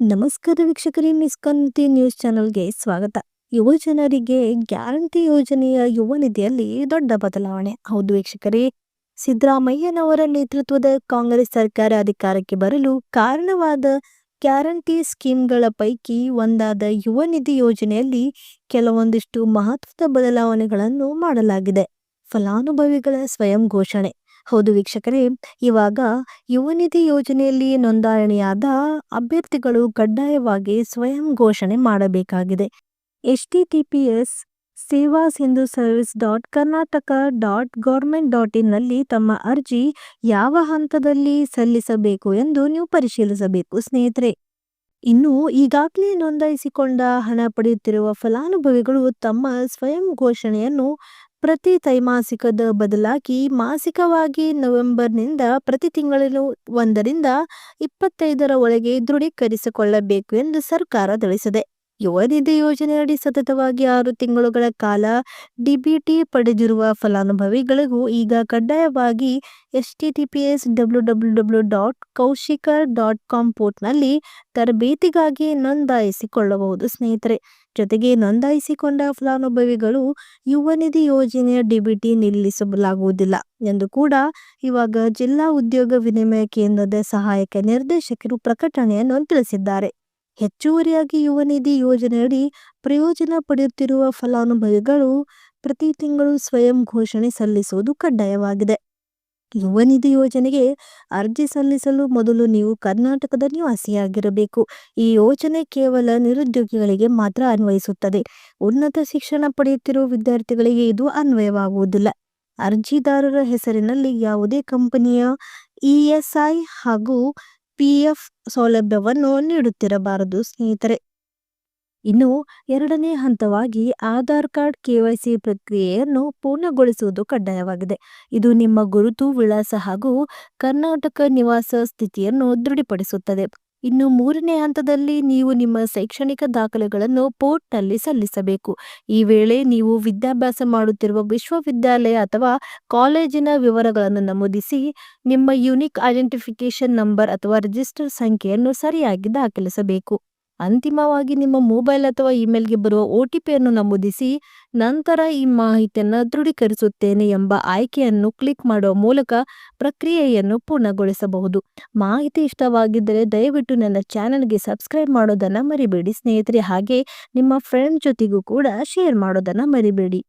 ನಮಸ್ಕಾರ ವೀಕ್ಷಕರೇ ನಿಸ್ಕಂತಿ ನ್ಯೂಸ್ ಚಾನೆಲ್ಗೆ ಸ್ವಾಗತ. ಯುವ ಜನರಿಗೆ ಗ್ಯಾರಂಟಿ ಯೋಜನೆಯ ಯುವ ನಿಧಿಯಲ್ಲಿ ದೊಡ್ಡ ಬದಲಾವಣೆ. ಹೌದು ವೀಕ್ಷಕರೇ, ಸಿದ್ದರಾಮಯ್ಯನವರ ನೇತೃತ್ವದ ಕಾಂಗ್ರೆಸ್ ಸರ್ಕಾರ ಅಧಿಕಾರಕ್ಕೆ ಬರಲು ಕಾರಣವಾದ ಗ್ಯಾರಂಟಿ ಸ್ಕೀಮ್ಗಳ ಪೈಕಿ ಒಂದಾದ ಯುವ ನಿಧಿ ಯೋಜನೆಯಲ್ಲಿ ಕೆಲವೊಂದಿಷ್ಟು ಮಹತ್ವದ ಬದಲಾವಣೆಗಳನ್ನು ಮಾಡಲಾಗಿದೆ. ಫಲಾನುಭವಿಗಳ ಸ್ವಯಂ ಘೋಷಣೆ. ಹೌದು ವೀಕ್ಷಕರೇ, ಇವಾಗ ಯುವ ನಿಧಿ ಯೋಜನೆಯಲ್ಲಿ ನೋಂದಣಿಯಾದ ಅಭ್ಯರ್ಥಿಗಳು ಕಡ್ಡಾಯವಾಗಿ ಸ್ವಯಂ ಘೋಷಣೆ ಮಾಡಬೇಕಾಗಿದೆ. H T T P S Seva Sindhu service dot Karnataka dot government dot ಇನ್ನಲ್ಲಿ ತಮ್ಮ ಅರ್ಜಿ ಯಾವ ಹಂತದಲ್ಲಿ ಸಲ್ಲಿಸಬೇಕು ಎಂದು ನೀವು ಪರಿಶೀಲಿಸಬೇಕು ಸ್ನೇಹಿತರೆ. ಇನ್ನು ಈಗಾಗಲೇ ನೋಂದಾಯಿಸಿಕೊಂಡ ಹಣ ಪಡೆಯುತ್ತಿರುವ ಫಲಾನುಭವಿಗಳು ತಮ್ಮ ಸ್ವಯಂ ಘೋಷಣೆಯನ್ನು ಪ್ರತಿ ತ್ರೈಮಾಸಿಕದ ಬದಲಾಗಿ ಮಾಸಿಕವಾಗಿ ನವೆಂಬರ್ನಿಂದ ಪ್ರತಿ ತಿಂಗಳು ಒಂದರಿಂದ ಇಪ್ಪತ್ತೈದರ ಒಳಗೆ ದೃಢೀಕರಿಸಿಕೊಳ್ಳಬೇಕು ಎಂದು ಸರ್ಕಾರ ತಿಳಿಸಿದೆ. ಯುವ ನಿಧಿ ಯೋಜನೆಯಡಿ ಸತತವಾಗಿ ಆರು ತಿಂಗಳುಗಳ ಕಾಲ ಡಿಬಿಟಿ ಪಡೆದಿರುವ ಫಲಾನುಭವಿಗಳಿಗೂ ಈಗ ಕಡ್ಡಾಯವಾಗಿ S W W W dot Kaushikar dot com ಪೋರ್ಟ್ನಲ್ಲಿ ತರಬೇತಿಗಾಗಿ ನೋಂದಾಯಿಸಿಕೊಳ್ಳಬಹುದು ಸ್ನೇಹಿತರೆ. ಜೊತೆಗೆ ನೋಂದಾಯಿಸಿಕೊಂಡ ಫಲಾನುಭವಿಗಳು ಯುವ ನಿಧಿ ಯೋಜನೆಯ ಡಿಬಿಟಿ ನಿಲ್ಲಿಸಲಾಗುವುದಿಲ್ಲ ಎಂದು ಕೂಡ ಇವಾಗ ಜಿಲ್ಲಾ ಉದ್ಯೋಗ ವಿನಿಮಯ ಕೇಂದ್ರದ ಸಹಾಯಕ ನಿರ್ದೇಶಕರು ಪ್ರಕಟಣೆಯನ್ನು ತಿಳಿಸಿದ್ದಾರೆ. ಹೆಚ್ಚುವರಿಯಾಗಿ ಯುವ ನಿಧಿ ಯೋಜನೆಯಡಿ ಪ್ರಯೋಜನ ಪಡೆಯುತ್ತಿರುವ ಫಲಾನುಭವಿಗಳು ಪ್ರತಿ ತಿಂಗಳು ಸ್ವಯಂ ಘೋಷಣೆ ಸಲ್ಲಿಸುವುದು ಕಡ್ಡಾಯವಾಗಿದೆ. ಯುವ ನಿಧಿ ಯೋಜನೆಗೆ ಅರ್ಜಿ ಸಲ್ಲಿಸಲು ಮೊದಲು ನೀವು ಕರ್ನಾಟಕದ ನಿವಾಸಿಯಾಗಿರಬೇಕು. ಈ ಯೋಜನೆ ಕೇವಲ ನಿರುದ್ಯೋಗಿಗಳಿಗೆ ಮಾತ್ರ ಅನ್ವಯಿಸುತ್ತದೆ. ಉನ್ನತ ಶಿಕ್ಷಣ ಪಡೆಯುತ್ತಿರುವ ವಿದ್ಯಾರ್ಥಿಗಳಿಗೆ ಇದು ಅನ್ವಯವಾಗುವುದಿಲ್ಲ. ಅರ್ಜಿದಾರರ ಹೆಸರಿನಲ್ಲಿ ಯಾವುದೇ ಕಂಪನಿಯ ಇಎಸ್ಐ ಹಾಗೂ ಪಿಎಫ್ ಸೌಲಭ್ಯವನ್ನು ನೀಡುತ್ತಿರಬಾರದು, ಸ್ನೇಹಿತರೆ. ಇನ್ನು ಎರಡನೇ ಹಂತವಾಗಿ ಆಧಾರ್ ಕಾರ್ಡ್ ಕೆವೈಸಿ ಪ್ರಕ್ರಿಯೆಯನ್ನು ಪೂರ್ಣಗೊಳಿಸುವುದು ಕಡ್ಡಾಯವಾಗಿದೆ. ಇದು ನಿಮ್ಮ ಗುರುತು, ವಿಳಾಸ ಹಾಗೂ ಕರ್ನಾಟಕ ನಿವಾಸ ಸ್ಥಿತಿಯನ್ನು ದೃಢಪಡಿಸುತ್ತದೆ ಇನ್ನು ಮೂರನೇ ಹಂತದಲ್ಲಿ ನೀವು ನಿಮ್ಮ ಶೈಕ್ಷಣಿಕ ದಾಖಲೆಗಳನ್ನು ಪೋರ್ಟ್ನಲ್ಲಿ ಸಲ್ಲಿಸಬೇಕು. ಈ ವೇಳೆ ನೀವು ವಿದ್ಯಾಭ್ಯಾಸ ಮಾಡುತ್ತಿರುವ ವಿಶ್ವವಿದ್ಯಾಲಯ ಅಥವಾ ಕಾಲೇಜಿನ ವಿವರಗಳನ್ನು ನಮೂದಿಸಿ ನಿಮ್ಮ ಯುನಿಕ್ ಐಡೆಂಟಿಫಿಕೇಶನ್ ನಂಬರ್ ಅಥವಾ ರಿಜಿಸ್ಟರ್ ಸಂಖ್ಯೆಯನ್ನು ಸರಿಯಾಗಿ ದಾಖಲಿಸಬೇಕು. ಅಂತಿಮವಾಗಿ ನಿಮ್ಮ ಮೊಬೈಲ್ ಅಥವಾ ಇಮೇಲ್ಗೆ ಬರುವ ಒ ಟಿ ಪಿಯನ್ನು ನಮೂದಿಸಿ ನಂತರ ಈ ಮಾಹಿತಿಯನ್ನು ದೃಢೀಕರಿಸುತ್ತೇನೆ ಎಂಬ ಆಯ್ಕೆಯನ್ನು ಕ್ಲಿಕ್ ಮಾಡುವ ಮೂಲಕ ಪ್ರಕ್ರಿಯೆಯನ್ನು ಪೂರ್ಣಗೊಳಿಸಬಹುದು. ಮಾಹಿತಿ ಇಷ್ಟವಾಗಿದ್ದರೆ ದಯವಿಟ್ಟು ನನ್ನ ಚಾನಲ್ಗೆ ಸಬ್ಸ್ಕ್ರೈಬ್ ಮಾಡೋದನ್ನು ಮರಿಬೇಡಿ. ಸ್ನೇಹಿತರೆ, ಹಾಗೆ ನಿಮ್ಮ ಫ್ರೆಂಡ್ ಜೊತೆಗೂ ಕೂಡ ಶೇರ್ ಮಾಡೋದನ್ನು ಮರಿಬೇಡಿ.